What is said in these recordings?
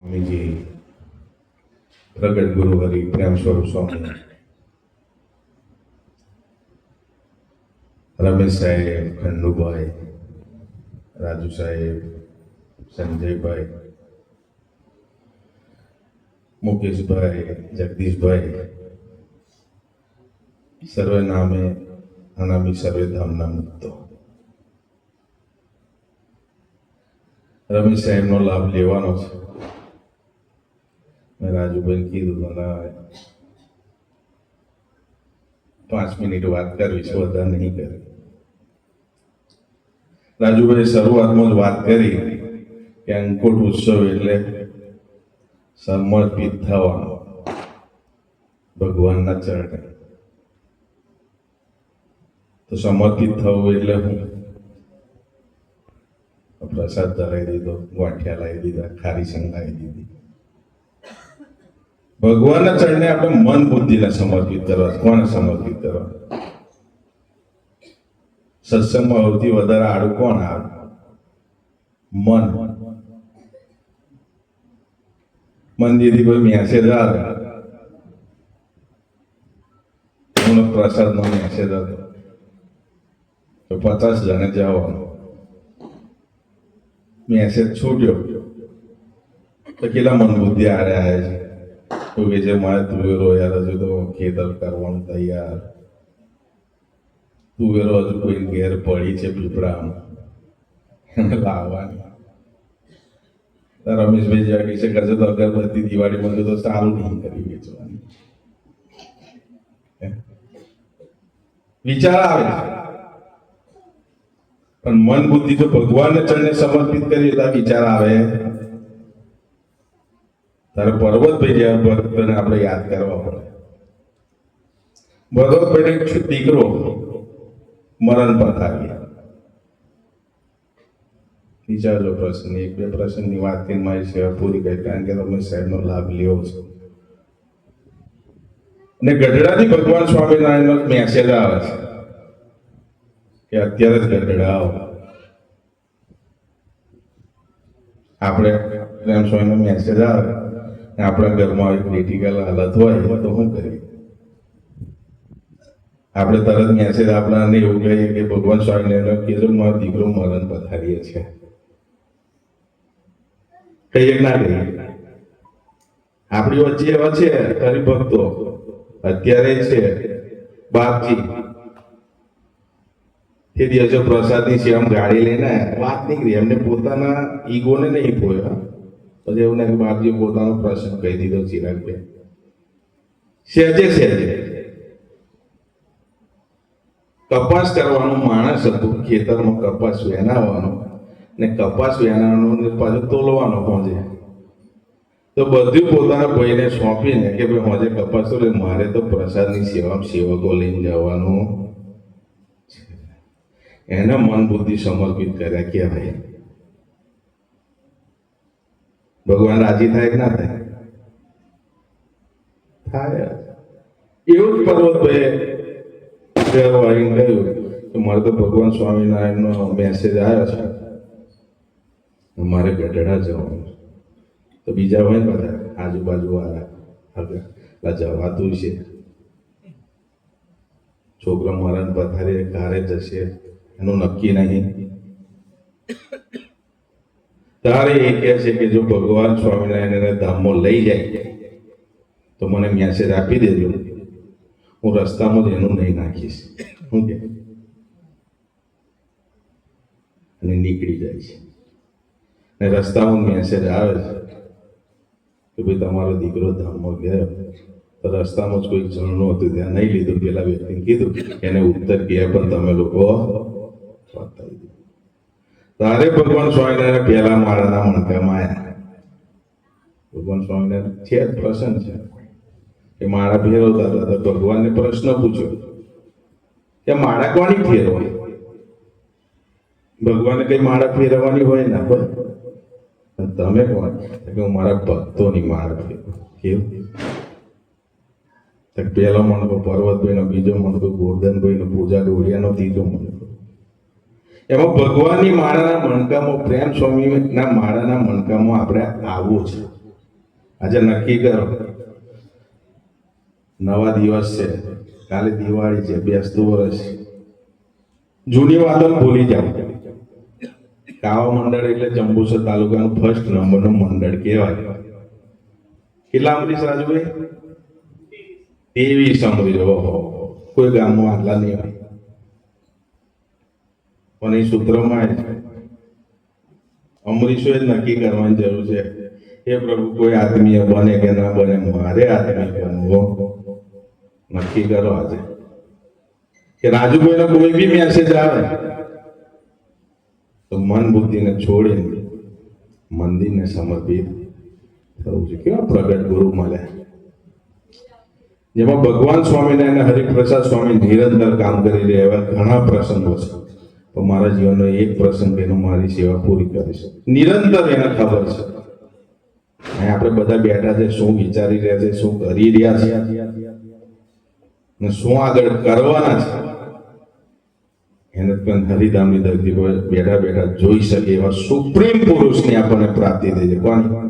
સ્વામીજી, પ્રગટ ગુરુ હરિ, પ્રેમ સ્વરૂપ સ્વામી. રમેશ સાહેબ, ખંડુભાઈ, રાજુ સાહેબ, સંજયભાઈ, મુકેશભાઈ, જગદીશભાઈ, સર્વે નામે, અનામી સર્વે ધામના મુક્તો. રમેશ સાહેબનો લાભ લેવાનો છે. મેં રાજુભાઈ કીધું ના પાંચ મિનિટ વાત કરવી છે વધારે નહીં કરી. રાજુભાઈ શરૂઆતમાં જ વાત કરી કે અંકુટ ઉત્સવ એટલે સમર્પિત થવાનો. ભગવાનના ચરણે. તો સમર્પિત થવું એટલે હું? પ્રસાદ ધરાઈ દીધો, ગાંઠિયા લાવી દીધા, ખારી સંગ લાવી દીધી. ભગવાનના ચરણે આપણે મન બુદ્ધિને સમર્પિત કરવા. કોને સમર્પિત કરવા? સત્સંગમાં સૌથી વધારે આડું કોણ આવે? મન. મંદિરથી કોઈ મેસેજ આવે? પ્રસાદ પ્રસાદનો મેસેજ હતો તો પચાસ જણે જવાનું. મેસેજ છૂટ્યો. તો કેટલા મન બુદ્ધિ આરે આવે છે? તો કે જે મારે તુવેરો યાર, હજુ તો ખેતર કરવાનું તૈયાર. તુવેરો હજુ કોઈ ઘેર પડી છે પીપળામાં. લાવવાની. રમેશભાઈ જેવા કહે છે, કરજો તો અગરબત્તી દિવાળીમાં તો સારું નહીં કરી વેચવાની. વિચાર આવે. પણ મન બુદ્ધિ જો ભગવાનને ચરણે સમર્પિત કરીએ તો વિચાર આવે. તારે પર્વતભાઈ જેવા ભક્તને આપણે યાદ કરવા પડે. પર્વતભાઈને એક દીકરો મરણ પથાર્યા વિચારજો પ્રશ્ન, એક બે પ્રશ્નની વાત કરીને મારી સેવા પૂરી કરી, કારણ કે તમે સાહેબનો લાભ લેવો છો. અને ગઢડાથી ભગવાન સ્વામિનારાયણનો મેસેજ આવે છે કે અત્યારે જ ગઢડા આવો આપણે પ્રેમ સ્વામીનો મેસેજ આવે. આપણા ઘરમાં આવી ક્રિટિકલ હાલત હોય, તો શું કરીએ? આપણે તરત મેસેજ આપણાને એવું કહીએ કે ભગવાન સ્વામિનારાયણ કીધું મારો દીકરો મરણ પથારીએ છે. કહીએ ના કહીએ. આપણી વચ્ચે એવા છે હરિભક્તો. અત્યારે છે બાપજી. તે દિવસે પ્રસાદની આમ ગાડી લઈને વાત નીકળી એમને પોતાના ઈગોને નહીં પોયો પછી એવું નહીં કે પોતાનો પ્રશ્ન કહી દીધો ચિરાગભાઈ સહેજે સહેજે કપાસ કરવાનું માણસ હતું, ખેતરમાં કપાસ વેનાવાનો ને કપાસ વેનાવાનો પાછું તોલવાનો પહોંચે તો બધું પોતાના ભાઈને સોંપીને કે ભાઈ હોજે કપાસ તો મારે તો પ્રસાદની સેવા, સેવકો લઈને જવાનું એને મન બુદ્ધિ સમર્પિત કર્યા કે ભાઈ ભગવાન રાજી થાય કે ના થાય? થાય એવું જ પર્વતભાઈ ઘર કહ્યું કે મારે તો ભગવાન સ્વામિનારાયણનો મેસેજ આવ્યો છે. મારે ગઢડા જવાનું. તો બીજા હોય ને બધા આજુબાજુ વાળા જવાતું છે. છોકરો મારા પથારી કારે જશે. એનું નક્કી નહીં. તારે એ કહે છે કે જો ભગવાન સ્વામિનારાયણ એને ધામમાં લઈ જાય, તો મને મેસેજ આપી દેજો. હું રસ્તામાં જ એનું નહીં નાખીશ. શું કે? અને નીકળી જાય છે. અને રસ્તામાં મેસેજ આવે છે કે ભાઈ તમારો દીકરો ધામમાં ગયો. તો રસ્તામાં જ કોઈ જણનું હતું ત્યાં નહીં લીધું. પેલા વ્યક્તિને કીધું, એને ઉત્તર ગયા પણ તમે લોકો બતાવી દીધું તારે ભગવાન સ્વામિનારાયણ પહેલા માળાના મણકામાં આવ્યા ભગવાન સ્વામિનારાયણ છે પ્રસન્ન છે. કે માળા ફેરવતા હતા તો ભગવાનને પ્રશ્ન પૂછ્યો કે માળા કોની ફેરવાય ભગવાને કઈ માળા ફેરવવાની હોય ના હોય? તમે કોણ? કે હું મારા ભક્તોની માળા ફેરવું કેવું? પહેલો મણકો પર્વતભાઈનો, બીજો મણકો ગોરધનભાઈનો, પૂજા ડોડિયાનો ત્રીજો મણકો. એમાં ભગવાનની માળાના મણકામાં, પ્રેમ સ્વામીના માળાના મણકામાં આપણે આવવું છે આજે નક્કી કરો. નવા દિવસ છે. કાલે દિવાળી છે. બેસતું વર્ષ. જૂની વાતો ભૂલી જાઓ. કાવા મંડળ એટલે જંબુસર તાલુકાનું ફર્સ્ટ નંબરનું મંડળ કહેવાય. કેટલા અમરીશ રાજુભાઈ? તેવી ઓહો. કોઈ ગામમાં આટલા નહીં હોય. પણ એ સૂત્રમાં જ અમરીશોએ જ નક્કી કરવાની જરૂર છે હે પ્રભુ કોઈ આત્મીય બને કે ના બને મારે આત્મીય બનવો નક્કી કરો આજે. કે રાજુભાઈનો કોઈ બી મેસેજ આવે, તો મન બુદ્ધિને છોડીને મંદિરને સમર્પિત થવું છે. કેવા પ્રગટ ગુરુ મળ્યા જેમાં ભગવાન સ્વામિનારાયણ હરિપ્રસાદ સ્વામી નિરંતર કામ કરી રહ્યા એવા ઘણા પ્રસંગો છે. પણ મારા જીવનનો એક પ્રસંગ એનો મારી સેવા પૂરી કરીશ નિરંતર એને ખબર છે. આપણે બધા બેઠા છે, શું વિચારી રહ્યા છે, શું કરી રહ્યા છે. ને શું આગળ કરવાના છે. એને પણ હરિધામની ધરતી પર બેઠા બેઠા જોઈ શકે એવા સુપ્રીમ પુરુષની આપણને પ્રાપ્તિ થઈ છે. કોણ?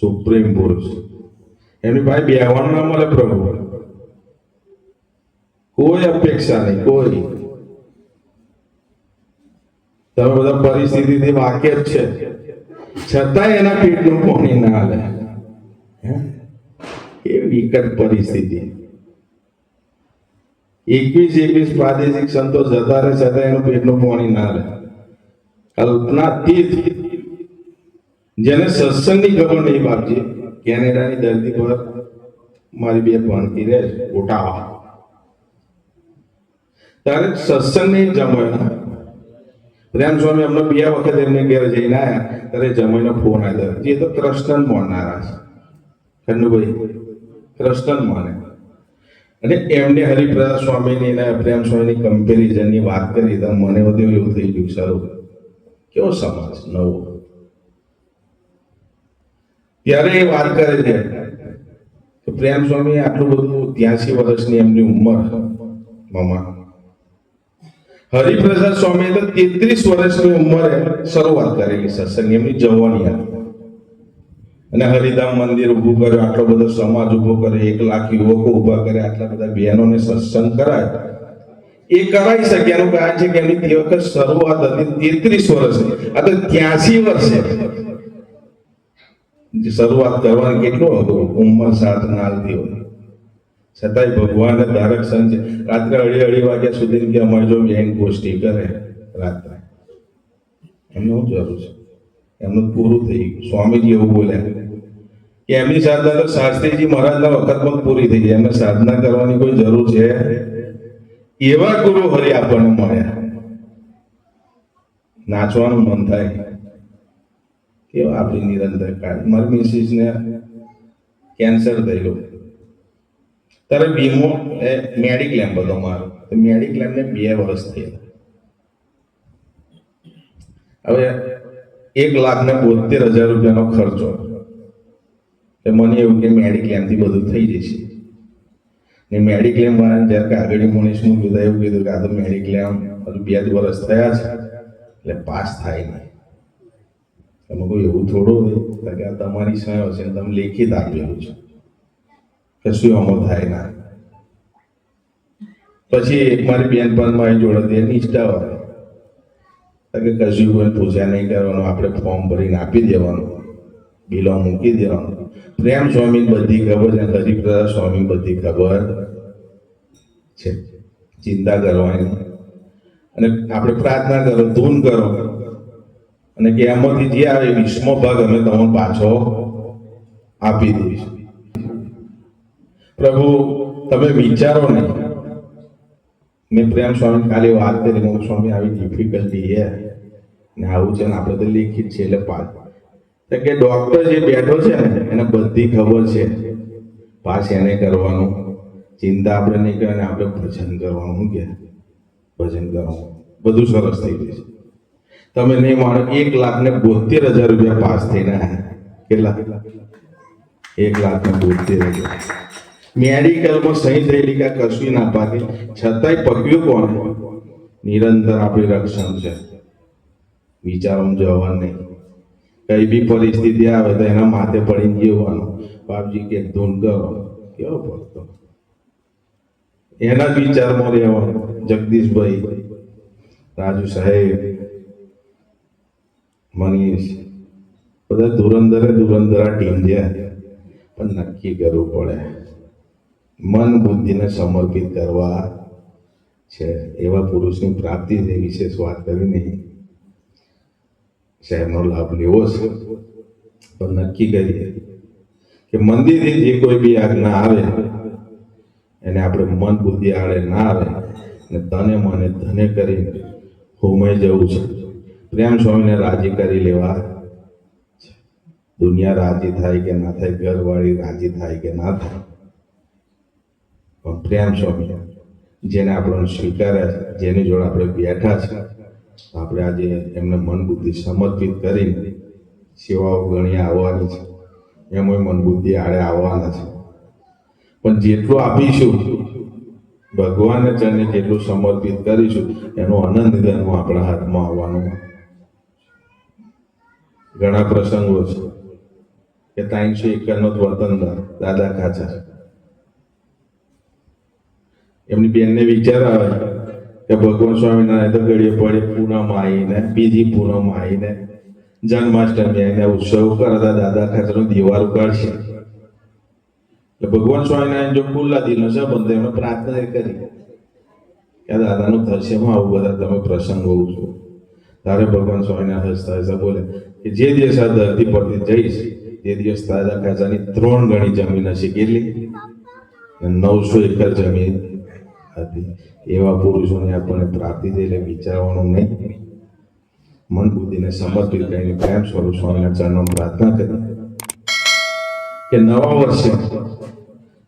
સુપ્રીમ પુરુષ. એમની પાસે બેહવાનું ના મળે પ્રભુ કોઈ અપેક્ષા નહીં, કોઈ. તમે બધા પરિસ્થિતિથી વાકેફ છે. છતાં એના પેટનું પાણી ના હાલે? એ વિકટ પરિસ્થિતિ. એકવીસ એકવીસ પ્રાદેશિક સંતો જતા રહે છતાં એનું પેટનું પાણી ના હાલે. કલ્પનાથી જેને સત્સંગની ખબર નહીં બાપજી, કેનેડાની ધરતી પર મારી બે ભણતી રહે ઓટાવા ત્યારે સત્સંગ નહીં જમાય પ્રેમ સ્વામી, અમને બે વખત એમને ઘેર જઈને આવ્યા ત્યારે જમાઈને ફોન આવ્યો એ તો કૃષ્ણ મોડનારા છે. ખંડુભાઈ કૃષ્ણ મોને અને એમને હરિપ્રસાદ સ્વામીની અને પ્રેમ સ્વામીની કમ્પેરિઝનની વાત કરી તો મને બધું એવું થઈ ગયું સારું. કેવો સમાજ નવો. ત્યારે એ વાત કરે છે કે પ્રેમ સ્વામી, આટલું બધું ત્યાંસી વર્ષની એમની ઉંમર મામા. હરિપ્રસાદ સ્વામી તો તેત્રીસ વર્ષની ઉંમરે શરૂઆત કરેલી સત્સંગ એમની જવાની હતી અને હરિધામ મંદિર ઊભું કર્યું, આટલો બધો સમાજ ઊભો કર્યો, એક લાખ યુવકો ઊભા કર્યા, આટલા બધા બહેનોને સત્સંગ કરાય. એ કરાઈ શકે, એનું કારણ છે કે એમની તે વખત શરૂઆત હતી તેત્રીસ વર્ષની. આ તો ત્યાસી વર્ષે. શરૂઆત કરવાની કેટલું હતો ઉંમર સાથ નાલતી હોય છતાંય ભગવાન ધારક સંત છે. રાત્રે અઢી અઢી વાગ્યા સુધી કે અમારી જો બેંક ગોષ્ઠી કરે રાત્રે. એમને જરૂર છે? એમનું પૂરું થઈ ગયું. સ્વામીજી એવું બોલ્યા કે એમની સાધના તો શાસ્ત્રીજી મહારાજના વખતમાં પૂરી થઈ ગઈ એમને સાધના કરવાની કોઈ જરૂર છે? એવા ગુરુ હરિ આપણને મળ્યા. નાચવાનું મન થાય. કેવા આપણી નિરંતર કાળ. મારી મિસિસને કેન્સર થયેલું. ત્યારે વીમો એ મેડિક્લેમ બધો મારો. તો મેડિક્લેમને બે વર્ષ થયા. હવે એક લાખ ને બોતેર હજાર રૂપિયાનો ખર્ચો. તો મને એવું કે મેડિક્લેમથી બધું થઈ જશે. ને મેડિક્લેમ વાળાને જ્યારે કાગળી મોનીશ હું કીધું એવું કીધું કે આ તો મેડિક્લેમ હજુ બે જ વર્ષ થયા છે, એટલે પાસ થાય નહીં. તમે કોઈ એવું થોડું હોય કે આ તમારી સહયો છે તમે લેખિત આપેલું છે. કશું આમાં થાય ના પછી એક મારી બેન પણ મારી જોડે એની હોય. કે કશું કોઈ પૂજા નહીં કરવાનું, આપણે ફોર્મ ભરીને આપી દેવાનું. બિલો મૂકી દેવાનું. પ્રેમ સ્વામી બધી ખબર છે, હરિપ્રસાદ સ્વામી બધી ખબર છે. ચિંતા કરવાની. અને આપણે પ્રાર્થના કરો, ધૂન કરો. અને કે એમાંથી જે આવે વીસમો ભાગ અમે તમને પાછો આપી દઈશું. પ્રભુ, તમે વિચારો નહીં મેં પ્રેમ સ્વામી કાલે વાત કરી, મેં સ્વામી, આવી ડિફિકલ્ટી છે. ને આવું છે ને આપણે તો લેખિત છે, એટલે પાસ કે ડોક્ટર જે બેઠો છે ને, એને બધી ખબર છે. પાસ એને કરવાનું. ચિંતા આપણે નહીં કરે આપણે ભજન કરવાનું. શું કે, ભજન કરવાનું. બધું સરસ થઈ જશે તમે નહીં માનો, એક લાખ ને બોતેર હજાર રૂપિયા પાસ થઈને કેટલા? એક લાખ ને બોતેર હજાર. મેડિકલમાં સહી થયેલી કે કશું ના પાતી છતાંય પકવ્યું કોણ? નિરંતર આપણી રક્ષણ છે. વિચારોમાં જવા નહીં. કઈ બી પરિસ્થિતિ આવે તો એના માથે પડીને જીવવાનું. બાપજી કે ધૂન કરો. કેવો પડતો. એના વિચારમાં રહેવાનું. જગદીશભાઈ, રાજુ સાહેબ, મનીષ, બધા ધુરંધરે ધુરંધરા ટીમ છે. પણ નક્કી કરવું પડે. મન બુદ્ધિને સમર્પિત કરવા છે, એવા પુરુષની પ્રાપ્તિ જે વિશેષ વાત કરીને શહેરનો લાભ લેવો છે. પણ નક્કી કરીએ કે મંદિરથી જે કોઈ બી આજ્ઞા આવે, એને આપણે મન બુદ્ધિ આડે ના આવે, ને તને મને ધને કરીને હોમાઈ જવું છે. પ્રેમ સ્વામીને રાજી કરી લેવા દુનિયા રાજી થાય કે ના થાય, ઘરવાળી રાજી થાય કે ના થાય પણ પ્રેમ સ્વામી જેને આપણે સ્વીકાર્યા છે, જેની જોડે આપણે બેઠા છે, આપણે આજે એમને મન બુદ્ધિ સમર્પિત કરીને સેવાઓ ગણી આવવાની છે. એમાં મન બુદ્ધિ આડે આવવાના છે. પણ જેટલું આપીશું ભગવાનને ચરણે જેટલું સમર્પિત કરીશું, એનો આનંદ એનો આપણા હાથમાં આવવાનો ઘણા પ્રસંગો છે કે ત્રણસો એકાવનનો જ વતન દાદા ખાચા એમની બેનને વિચાર આવે કે ભગવાન સ્વામિનારાયણ તો ઘડીએ પડે પૂનમ આવીને, બીજી પૂનમ આવીને, જન્માષ્ટમી આવીને ઉત્સવ કરતા દાદા ખાચરનો દિવાલ ઉગાડશે. એટલે ભગવાન સ્વામિનારાયણ જો ખુલ્લા દિલનો સંબંધ એમણે પ્રાર્થના કરી. કે દાદાનું થશે આવું બધા તમે પ્રસંગ હોઉં છું. તારે ભગવાન સ્વામિનારાયણ હસતા હસતા બોલે કે જે દિવસ આ ધરતી પરથી જઈશ, તે દિવસ તારા ખાચાની ત્રણ ગણી જમીન હશે. કેટલી? નવસો એકર જમીન. હતી. એવા પુરુષોને આપણને પ્રાપ્તિ થઈ વિચારવાનું નહીં. મન બુદ્ધિને સમર્પિત કરીને પ્રેમ સ્વરૂપ સ્વામીના ચરણોમાં પ્રાર્થના કરી. કે નવા વર્ષે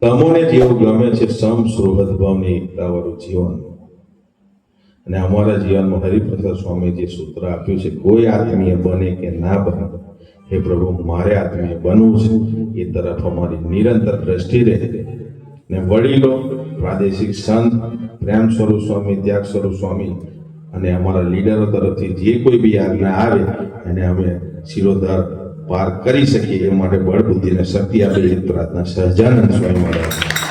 તમને જેવું ગમે છે સમ સુહદ ભાવની એકતાવાળું જીવન. અને અમારા જીવનમાં હરિપ્રસાદ સ્વામી જે સૂત્ર આપ્યું છે, કોઈ આત્મીય બને કે ના બને, હે પ્રભુ, મારે આત્મીય બનવું છે. એ તરફ અમારી નિરંતર દ્રષ્ટિ રહે. ને વડીલો, પ્રાદેશિક સંત, પ્રેમ સ્વરૂપ સ્વામી, ત્યાગ સ્વરૂપ સ્વામી અને અમારા લીડરો તરફથી જે કોઈ બી આજ્ઞા આવે, એને અમે શિરોધાર પાર કરી શકીએ એ માટે બળ શક્તિ આપેલી પ્રાર્થના સહજાનંદ સ્વામી મહારાજ